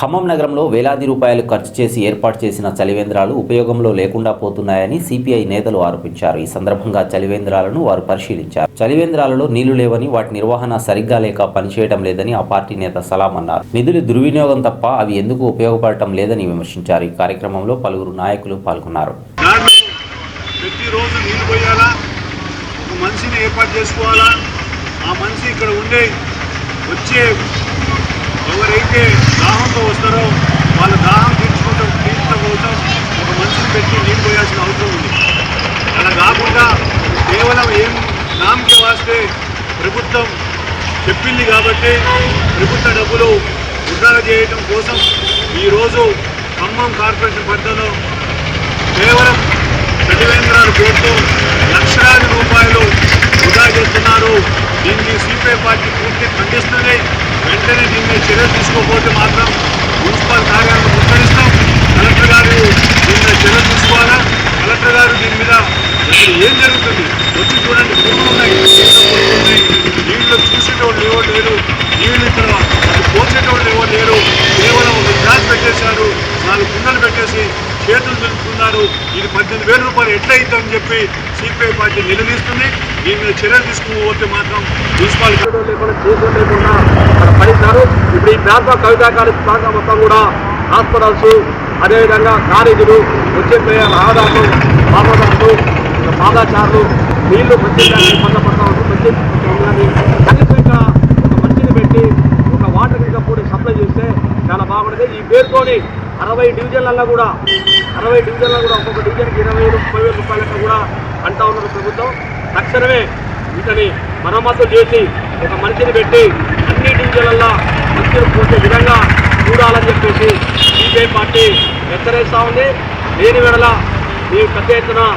ఖమ్మం నగరంలో వేలాది రూపాయలు ఖర్చు చేసి ఏర్పాటు చేసిన చలివేంద్రాలు ఉపయోగంలో లేకుండా పోతున్నాయని సిపిఐ నేతలు ఆరోపించారు. ఈ సందర్భంగా చలివేంద్రాలను వారు పరిశీలించారు. చలివేంద్రాలలో నీళ్ళు లేవని వాటి నిర్వహణ సరిగ్గా లేక పనిచేయడం లేదని ఆ పార్టీ నేత సలాం అన్నారు. నిధులు దుర్వినియోగం తప్ప అవి ఎందుకు ఉపయోగపడటం లేదని విమర్శించారు. ఈ కార్యక్రమంలో పలువురు నాయకులు పాల్గొన్నారు. ప్రతిరోజు నీళ్ళు పోయాలా? ఒక మనిషిని ఏర్పాటు చేసుకోవాలా? ఆ మనిషి ఇక్కడ ఉండే వచ్చే ఎవరైతే దాహంతో వస్తారో వాళ్ళ దాహం తీర్చుకుంటాం తీర్చడం కోసం ఒక మనిషిని పెట్టి నీళ్ళు పోయాల్సిన అవసరం ఉంది. అలా కాకుండా కేవలం ఏం నామకి వాస్తే ప్రభుత్వం చెప్పింది కాబట్టి ప్రభుత్వ డబ్బులు వృధా చేయటం కోసం ఈరోజు ఖమ్మం కార్పొరేషన్ పరిధిలో కేవలం ప్రతివేంద్రాల పేరుతో లక్షలాది రూపాయలు వృధా చేస్తున్నారు. దీన్ని సిపిఐ పార్టీ పూర్తి ఖండిస్తుంది. వెంటనే దీన్ని చర్యలు తీసుకోకపోతే మాత్రం మున్సిపల్ కార్యాలయం ముట్టడిస్తాం. కలెక్టర్ గారు దీని మీద చర్యలు తీసుకోవాలా? కలెక్టర్ గారు దీని మీద ఏం చేతులు దులుపుతున్నారు ఇది పద్దెనిమిది వేల రూపాయలు ఎట్లయిద్దని చెప్పి సిపిఐ పార్టీ నిలదీస్తుంది. దీని మీద చర్యలు తీసుకుపోతే మాత్రం మున్సిపల్ లేకుండా చేతులు లేకుండా అక్కడ పడిస్తారు ఇప్పుడు ఈ ప్రాంత కవితా కాలేజ్ ప్రాంతం మొత్తం కూడా హాస్పిటల్స్ అదేవిధంగా కాలేజీలు వచ్చే రహదారులు పాపదారులు పాదాచారులు నీళ్ళు మంచిగా ఇబ్బంది పడతా ఉంటుంది ప్రత్యేకంగా కనీసంగా ఒక మంచిని పెట్టి ఒక వాటర్ ఇంకా కూడా సప్లై చేస్తే చాలా బాగుంటుంది. ఈ పేరుతోని అరవై డివిజన్లలో కూడా అరవై డివిజన్లలో కూడా ఒక్కొక్క డివిజన్కి ఇరవై వేలు ముప్పై వేల రూపాయలతో కూడా అంటా ఉన్నారు ప్రభుత్వం. తక్షణమే ఇతని మరమ్మతు చేసి ఒక మనిషిని పెట్టి అన్ని డివిజన్లలో మంత్రులు పోసే విధంగా చూడాలని చెప్పేసి బీజేపీ పార్టీ హెచ్చరిస్తూ ఉంది. లేని వెడల మీ పెద్ద ఎత్తున